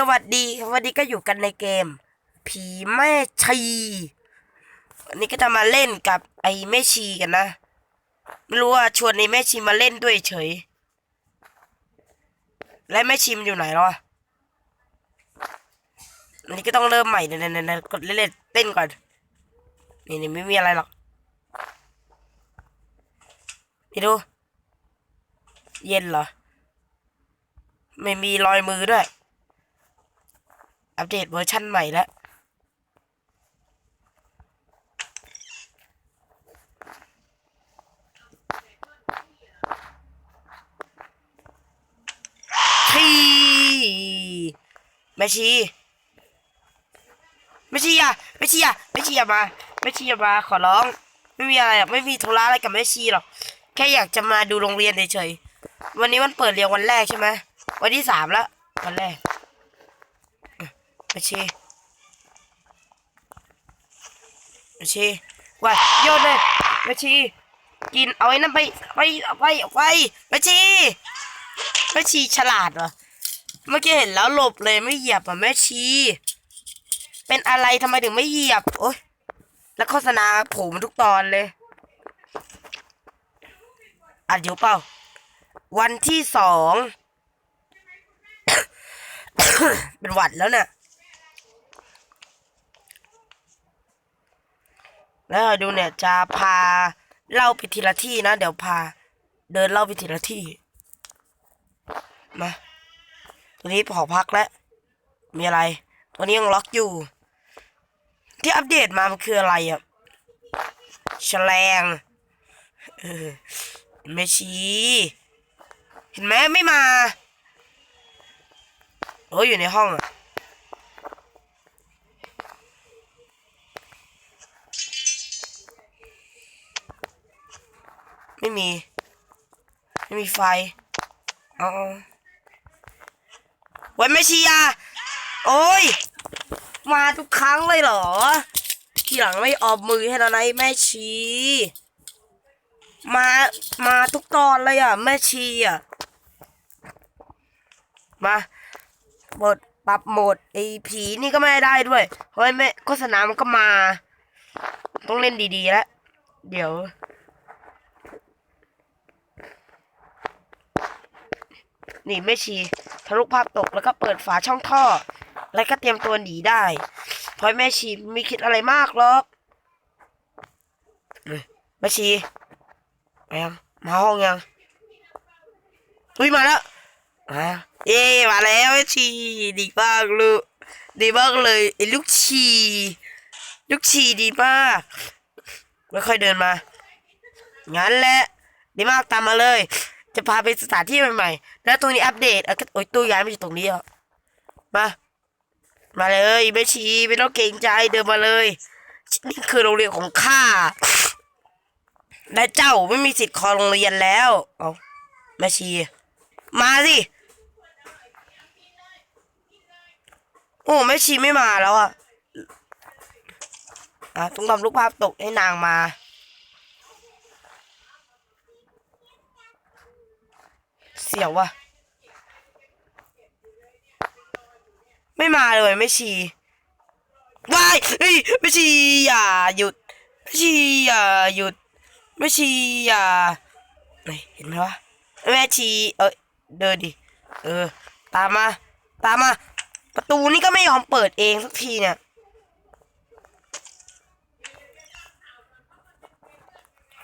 สวัสดีวันนี้ก็อยู่กันในเกม ผีแม่ชีวันนี้ก็จะมาเล่นกับไอ้แม่ชีกันนะไม่รู้ว่าชวนไอ้แม่ชีมาเล่นด้วยเฉย และแม่ชีมันอยู่ไหนหรออันนี้ก็ต้องเริ่มใหม่เนี่ยๆๆกดเล่นๆเต้นก่อนนี่นี่ไม่มีอะไรหรอกนี่ดู เย็นเหรอ ไม่มีรอยมือด้วย อัปเดตเวอร์ชั่นใหม่แล้วทีแม่ชีแม่ชีอะแม่ชีอะแม่ชีอย่ามาแม่ชีอย่ามาขอร้อง ไม่มีอะไรหรอกไม่มีธุระอะไรกับแม่ชีหรอกแค่อยากจะมาดูโรงเรียนเฉยๆวันนี้วันเปิดเรียนวันแรกใช่ไหมวันที่สามแล้ววันแรก แม่ชีแม่ชีว่าโยนเลยแม่ชีกินเอาไอ้นั่นไปไปเอาไปเอาไปแม่ชีแม่ชีฉลาดเหรอเมื่อกี้เห็นแล้วหลบเลยไม่เหยียบอะแม่ชี เป็นอะไรทำไมถึงไม่เหยียบ โอ๊ย แล้วโฆษณาโผล่มาทุกตอนเลย อัดอยู่เปล่า วันที่สอง เป็นหวัดแล้วเนี่ย แล้วดูเนี่ยจะพาเล่าไปทีละที่นะ เดี๋ยวพา เดินเล่าไปทีละที่ มาตัวนี้หอพักแล้ว มีอะไร ตัวนี้ยังล็อกอยู่ ที่อัปเดตมา มันคืออะไรอะแฉลงเออไม่ชี้เห็นไหมไม่มาโอ้ยอยู่ในห้องอะ ไม่มี ไม่มีไฟเอาเอไว้ไม่ชียโอ้ย มาทุกครั้งเลยเหรอ ทีหลังไม่ออบมือให้แล้วนะไอ้แม่ชี มา มาทุกตอนเลยอะ แม่ชีอะ มาบทปรับโหมดไอ้ผีนี่ก็ไม่ได้ด้วยเพราะไอ้แม่โฆษณามันก็มา ต้องเล่นดีๆแล้ว เดี๋ยว นี่แม่ชีทะลุภาพตกแล้วก็เปิดฝาช่องท่อ แล้วก็เตรียมตัวหนีได้เพราะแม่ชีไม่คิดอะไรมากหรอกแม่ชีมายังมาห้องยังอุ้ยมาแล้วมาเย้มาแล้วแม่ชีดีมากลูกดีมากเลยไอ้ลูกชีลูกชีดีมากไม่ค่อยเดินมางั้นแหละดีมากตามมาเลย จะพาไปสถานที่ใหม่ๆแล้วตรงนี้อัปเดตเออโอ้ยตู้ย้ายมาอยู่ตรงนี้อะมา มาเลยไม่ชีไม่ต้องเกรงใจเดินมาเลย นี่คือโรงเรียนของข้าและเจ้าไม่มีสิทธิ์คอโรงเรียนแล้วเอาแม่ชี มาสิโอ้แม่ชีไม่มาแล้วอะอะต้องทำลูกภาพตกให้นางมา เสียวว่ะ ไม่มาเลยไม่ชีวายเฮ้ยไม่ชีอย่าหยุดไม่ชีอย่าหยุดไม่ชีอย่าเฮ้ยเห็นไหมวะแม่ชีเอ้ยเดินดิเออ ตามมา ตามมา ประตูนี่ก็ไม่ยอมเปิดเองสักทีเนี่ย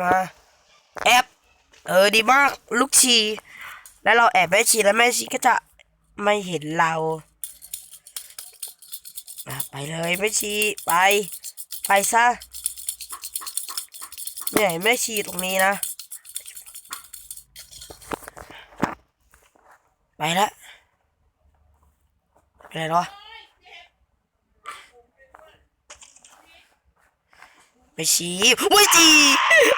มาแอบเออดีมาก ลูกชี แล้วเราแอบแม่ชีแล้วแม่ชีก็จะไม่เห็นเราไปเลยแม่ชีไป ไปซะเนี่ยแม่ชีตรงนี้นะ ไปละไปไหนแล้ววะแม่ชีวุ้ยชี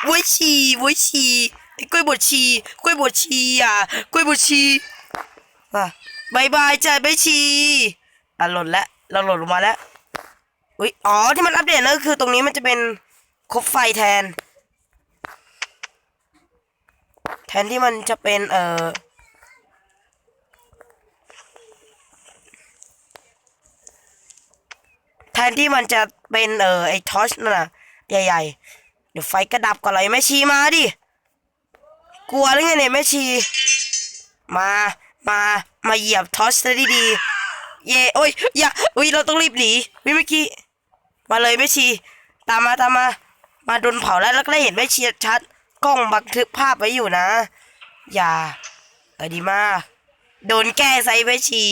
วุ้ยชีวุ้ยชี ไอ้กล้วยบดชี กล้วยบดชีอะ กล้วยบดชีอะบายบายจ้ะแม่ชี อะหล่นแล้วเราหล่นลงมาแล้ว อุ้ย อ๋อ ที่มันอัปเดตนั่นก็คือตรงนี้มันจะเป็นคบไฟแทน แทนที่มันจะเป็น เอ่อ แทนที่มันจะเป็น เออไอ้ทอชนั่นน่ะ ใหญ่ ๆ เดี๋ยวไฟกระดับก่อนเลยแม่ชีมาดิ กลัวหรือไงเนี่ยแม่ชี มามามาเหยียบทอชซะดีๆเย่โอ้ยอย่าอุ้ยเราต้องรีบหนีวิเมื่อกี้มาเลยแม่ชี ตามมาตามมา มาโดนเผาแล้วแล้วก็ได้เห็นแม่ชีชัดกล้องบันทึกภาพไว้อยู่นะ อย่าเออดีมาก โดนแก้ไซแม่ชี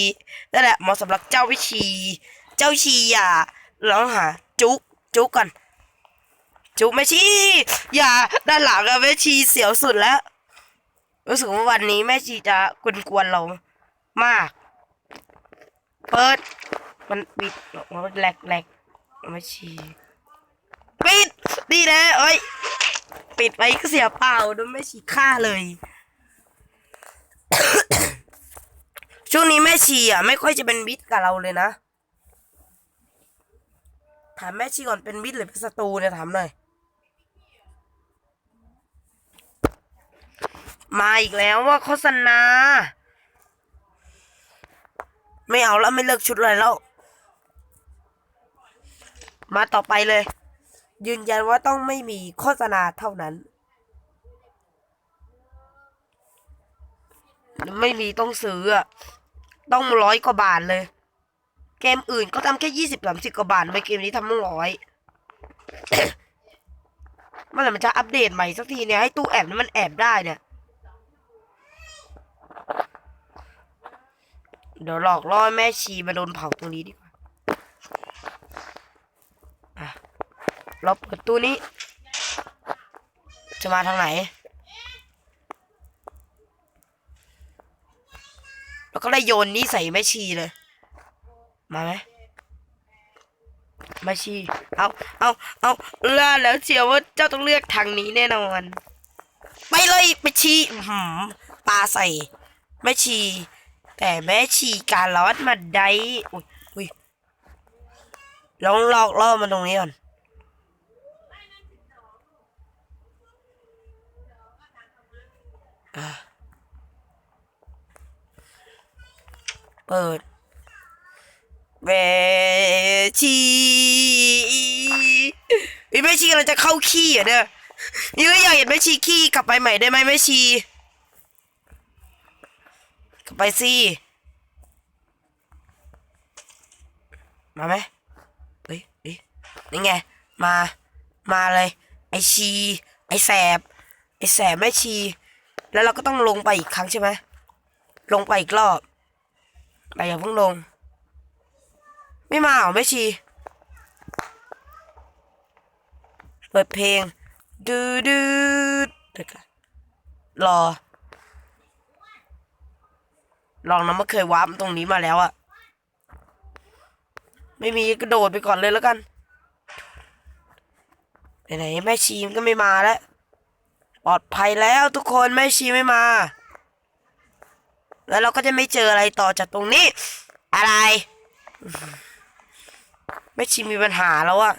นั่นแหละเหมาะสำหรับเจ้าวิชี เจ้าชีอย่าร้องหาจุกจุกก่อนจุกแม่ชี อย่าด้านหลังอะแม่ชีเสียวสุดแล้ว รู้สึกว่าวันนี้แม่ชีจะกวนๆเรามาก เปิด มันปิดมันแหลกแหลกแม่ชี ปิดดีนะเอ้ย ปิดไปก็เสียเปล่าโดนแม่ชีฆ่าเลย ช่วงนี้แม่ชีอะ ไม่ค่อยจะเป็นมิตรกับเราเลยนะ ถามแม่ชีก่อนเป็นมิตรหรือเป็นศัตรูเนี่ยถามหน่อย มาอีกแล้วว่าโฆษณา ไม่เอาแล้วไม่เลิกชุดอะไรแล้ว มาต่อไปเลย ยืนยันว่าต้องไม่มีโฆษณาเท่านั้น ไม่มีต้องซื้ออะต้องร้อยกว่าบาทเลย เกมอื่นก็ทำแค่ยี่สิบสามสิบกว่าบาทไมเกมนี้ทำต้องร้อยเมื่อไหร่มันจะอัปเดตใหม่สักทีเนี่ยให้ตู้แอบนี่มันแอบได้เนี่ย เดี๋ยวหลอกล่อแม่ชีมาโดนเผาตรงนี้ดีกว่าอะเราเปิดตู้นี้ จะมาทางไหน แล้วก็ได้โยนนี่ใส่แม่ชีเลย มาไหมแม่ชี เอาเอาเอาเล่าแล้วเชียวว่าเจ้าต้องเลือกทางนี้แน่นอน ไปเลยแม่ชีอื้อหือปลาใส่แม่ชี แต่แม่ชีการลอดมาได้อุ้ยอุ้ยลองลอกล่อมันตรงนี้ก่อนอเปิดแม่ชีอ้แม่ชีกำลังจะเข้าขี้อะเนี่ยนี่ก็อยากเห็นแม่ชีขี้กลับไปใหม่ได้ไหมแม่ชี ไปสิมาไหมเฮ้ยเฮ้ยนี่ไง มา มาเลย ไอชี ไอแสบ ไอแสบแม่ชี แล้วเราก็ต้องลงไปอีกครั้งใช่ไหม ลงไปอีกรอบไปอย่าเพิ่งลง ไม่มาหรอแม่ชี เปิดเพลง ดูดูเดี๋ยวรอ ลองนะมันเคยวาร์ปตรงนี้มาแล้วอะไม่มีกระโดดไปก่อนเลยแล้วกันไหนๆแม่ชีมก็ไม่มาแล้วปลอดภัยแล้วทุกคนแม่ชีไม่มา แล้วเราก็จะไม่เจออะไรต่อจากตรงนี้ อะไรแม่ชีมีปัญหาแล้วอะ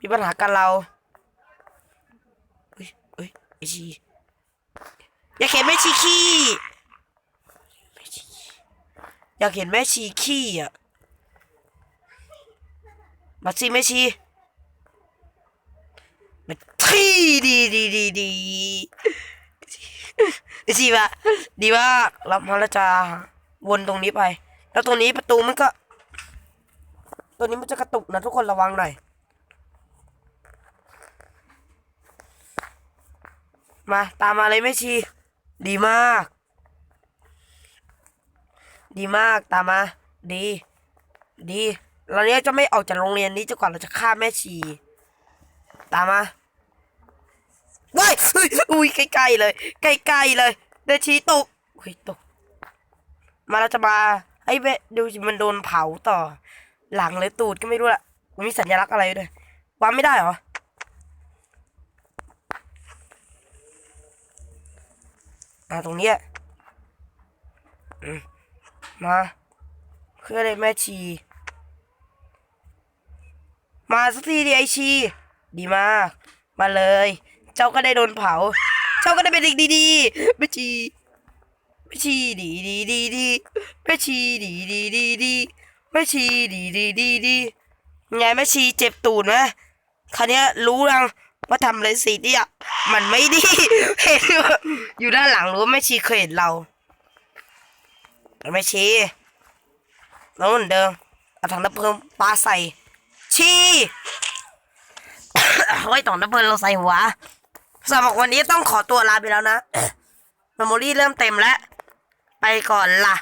มีปัญหากันเราเฮ้ยเฮ้ยแม่ชีอย่าเห็นแม่ชีขี้แม่ชีขี้ อยากเห็นแม่ชีขี้อะ มาสิแม่ชีมาที่ดีดีดีดีแม่ชีวะดีมากรับมาแล้วจ้าวนตรงนี้ไป แล้วตรงนี้ประตูมันก็ตัวนี้มันจะกระตุกนะทุกคนระวังหน่อย มาตามมาเลยแม่ชี ดีมาก ดีมากตามมา ดี ดีเราเนี้ยจะไม่ออกจากโรงเรียนนี้จนกว่าเราจะฆ่าแม่ชี ตามมาว้ายเฮ้ยอุ้ยใกล้ๆเลย ใกล้ๆเลยแม่ชีตกเฮ้ยตก มาเราจะมาไอ้เบดูมันโดนเผาต่อ หลังเลยตูดก็ไม่รู้ละมันมีสัญลักษณ์อะไรด้วยวางไม่ได้เหรออ่าตรงเนี้ยอืม มาเพื่อเลยแม่ชี มาสักทีดิไอชี ดีมาก มาเลย เจ้าก็ได้โดนเผา เจ้าก็ได้เป็นเด็กดีๆแม่ชีแม่ชีดีดีดีดีแม่ชีดีดีดีดีแม่ชีดีดีดีดีไงแม่ชีเจ็บตูดไหมคราวนี้รู้ยังว่าทำอะไรสิเนี่ยมันไม่ดีเห็นอยู่ด้านหลังรู้ว่าแม่ชีเคยเห็นเรา ไม่ชีแล้วเหมือนเดิมเอาถังน้ำเพลิงปลาใส่ชีเฮ้ยถังน้ำเพลิงเราใส่หัวสำหรับวันนี้ต้องขอตัวลาไปแล้วนะเมมโมรี่เริ่มเต็มแล้ว ไปก่อนล่ะ